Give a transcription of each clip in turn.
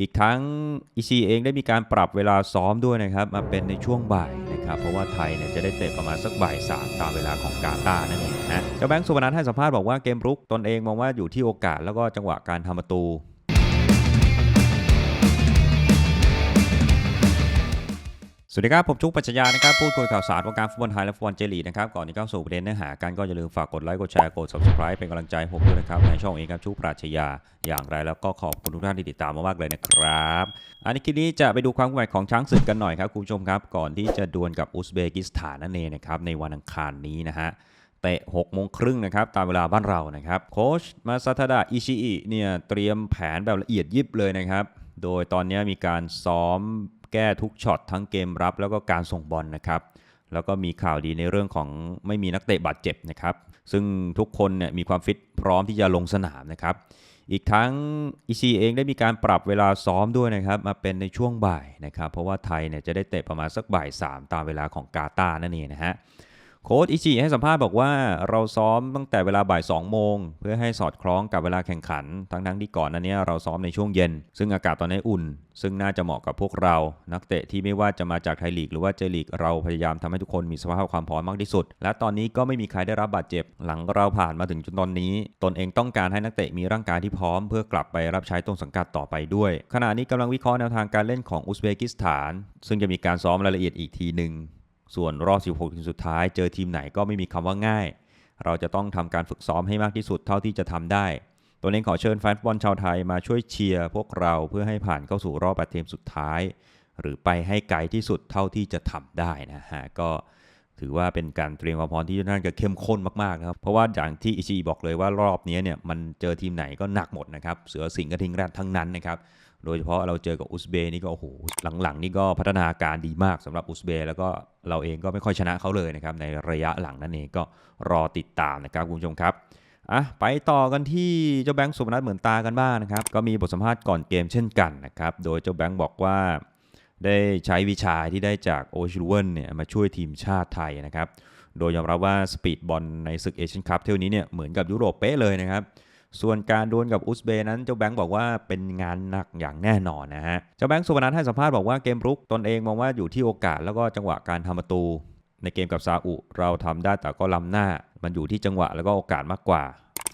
อีกทั้งอิชีเองได้มีการปรับเวลาซ้อมด้วยนะครับ มาเป็นในช่วงบ่ายนะครับ เพราะว่าไทยเนี่ยจะได้เตะประมาณสักบ่ายสามตามเวลาของกาตาร์นั่นเองนะเจ้าแบงค์สุวรรณัทให้สัมภาษณ์บอกว่าเกมรุกตนเองมองว่าอยู่ที่โอกาสแล้วก็จังหวะการทำประตู สวัสดีครับ ผมชุกปัจจยานะครับ พูดคุยข่าวสารวงการฟุตบอลไทยและฟุตบอลเจลีนะครับ ก่อนที่เข้าสู่ประเด็นเนื้อหากันก็อย่าลืมฝากกดไลค์ กดแชร์ กด subscribe เป็นกำลังใจผมด้วยนะครับ ในช่องเองครับชุกปรัชญาอย่างไรแล้วก็ขอบคุณทุกท่านที่ติดตามมามากเลยนะครับ อันนี้คลิปนี้จะไปดูความเคลื่อนไหวของช้างศึกกันหน่อยครับคุณผู้ชมครับ ก่อนที่จะดวลกับอุซเบกิสถานนั่นเองนะครับในวันอังคารนี้นะฮะเตะ6โมงครึ่งนะครับตามเวลาบ้านเรานะครับโค้ชมาซาทาดะอิชิอิเนี่ยเตรียมแผนแบบละเอียดยิบเลยนะครับโดยตอนนี้มีการซ้อม แก้ทุกช็อตทั้งเกมรับ แล้วก็การส่งบอลนะครับ แล้วก็มีข่าวดีในเรื่องของไม่มีนักเตะบาดเจ็บนะครับ ซึ่งทุกคนเนี่ยมีความฟิตพร้อมที่จะลงสนามนะครับ อีกทั้งอีซีเองได้มีการปรับเวลาซ้อมด้วยนะครับ มาเป็นในช่วงบ่ายนะครับ เพราะว่าไทยเนี่ยจะได้เตะประมาณสักบ่ายสามตามเวลาของกาตาร์นั่นเองนะฮะ โค้ชอิชิให้สัมภาษณ์บอกว่าเราซ้อมตั้งแต่เวลาบ่าย 2 โมง เพื่อให้สอดคล้องกับเวลาแข่งขัน ทั้งทั้งๆที่ก่อนนั้นนี้เราซ้อมในช่วงเย็น ซึ่งอากาศตอนนี้อุ่น ซึ่งน่าจะเหมาะกับพวกเรา นักเตะที่ไม่ว่าจะมาจากไทยลีก หรือว่าเจลีกเราพยายามทำให้ทุกคนมีสภาพความพร้อมมากที่สุด และตอนนี้ก็ไม่มีใครได้รับบาดเจ็บ หลังเราผ่านมาถึงจนตอนนี้ ตนเองต้องการให้นักเตะมีร่างกายที่พร้อม เพื่อกลับไปรับใช้ต้นสังกัดต่อไปด้วย ขณะนี้กำลังวิเคราะห์แนวทางการเล่นของอุซเบกิสถาน ซึ่งจะมีการซ้อมรายละเอียดอีกทีหนึ่ง ส่วนรอบ 16 ทีมสุดท้ายเจอทีมไหนก็ไม่มีคำว่าง่าย เราจะต้องทำการฝึกซ้อมให้มากที่สุดเท่าที่จะทำได้ ตัวเองขอเชิญแฟนบอลชาวไทยมาช่วยเชียร์พวกเราเพื่อให้ผ่านเข้าสู่รอบแปดทีมสุดท้าย หรือไปให้ไกลที่สุดเท่าที่จะทำได้นะฮะก็ถือว่าเป็นการเตรียมความพร้อมที่น่าจะเข้มข้นมากๆนะครับ เพราะว่าอย่างที่อิชิบอกเลยว่ารอบนี้เนี่ยมันเจอทีมไหนก็หนักหมดนะครับ เสือสิงห์กระทิงแรดทั้งนั้นนะครับ โดยเฉพาะเราเจอกับอุซเบย์นี่ก็โอ้โหหลังๆ นี่ก็พัฒนาการดีมากสำหรับอุซเบย์แล้วก็เราเองก็ไม่ค่อยชนะเขาเลยนะครับในระยะหลังนั่นเองก็รอติดตามนะครับคุณผู้ชมครับอะไปต่อกันที่เจ้าแบงค์สุพนัทเหมือนตากันบ้างนะครับ ก็มีบทสัมภาษณ์ก่อนเกมเช่นกันนะครับ โดยเจ้าแบงค์บอกว่าได้ใช้วิชาที่ได้จากโอชิลเวนเนี่ยมาช่วยทีมชาติไทยนะครับ โดยยอมรับว่าสปีดบอลในศึกเอเชียนคัพเที่ยวนี้เนี่ยเหมือนกับยุโรปเป๊ะเลยนะครับ ส่วนการดวลกับอุซเบย์นั้นเจ้าแบงค์บอกว่าเป็นงานหนักอย่างแน่นอนนะฮะ เจ้าแบงค์สุวรรณัทให้สัมภาษณ์บอกว่าเกมรุกตนเองมองว่าอยู่ที่โอกาสแล้วก็จังหวะการทำประตู ในเกมกับซาอุเราทำได้แต่ก็ล้ำหน้า มันอยู่ที่จังหวะแล้วก็โอกาสมากกว่า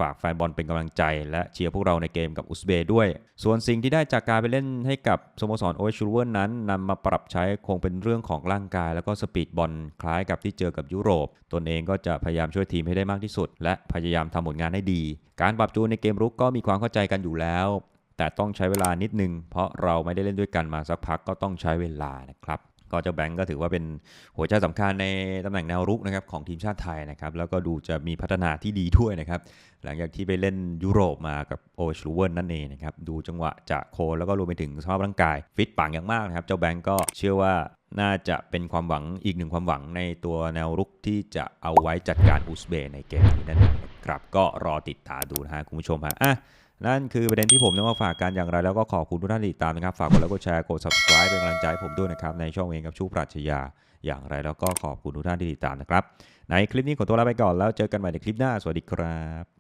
ฝากแฟนบอลเป็นกำลังใจ และเชียร์พวกเราในเกมกับอุซเบย์ด้วย ส่วนสิ่งที่ได้จากการไปเล่นให้กับสโมสรโอเชูเวนนั้นนำมาปรับใช้คงเป็นเรื่องของร่างกาย แล้วก็สปีดบอลคล้ายกับที่เจอกับยุโรป ตนเองก็จะพยายามช่วยทีมให้ได้มากที่สุด และพยายามทำผลงานให้ดี การปรับจูนในเกมรุกก็มีความเข้าใจกันอยู่แล้ว แต่ต้องใช้เวลานิดนึง เพราะเราไม่ได้เล่นด้วยกันมาสักพักก็ต้องใช้เวลานะครับ ก็เจ้าแบงก์ก็ถือว่าเป็นหัวใจสำคัญในตำแหน่งแนวรุกนะครับของทีมชาติไทยนะครับแล้วก็ดูจะมีพัฒนาที่ดีด้วยนะครับหลังจากที่ไปเล่นยุโรปมากับโอชลูเวิร์นนั่นเองนะครับดูจังหวะจะโคแล้วก็รวมไปถึงสภาพร่างกายฟิตปังอย่างมากนะครับเจ้าแบงก์ก็เชื่อว่า น่าจะเป็นความหวังอีกหนึ่งความหวังในตัวแนวรุกที่จะเอาไว้จัดการอุซเบย์ในเกมนี้นั่นเองนะครับก็รอติดตามดูนะฮะคุณผู้ชมฮะอะนั่นคือประเด็นที่ผมนำมาฝากกันอย่างไร แล้วก็ขอบคุณทุกท่านที่ติดตามนะครับ ฝากกดไลค์กดแชร์กด subscribe เป็นกำลังใจให้ผมด้วยนะครับ ในช่องเองกับชูปรัชญาอย่างไร แล้วก็ขอบคุณทุกท่านที่ติดตามนะครับ ในคลิปนี้ขอตัวลาไปก่อนแล้วเจอกันใหม่ในคลิปหน้าสวัสดีครับ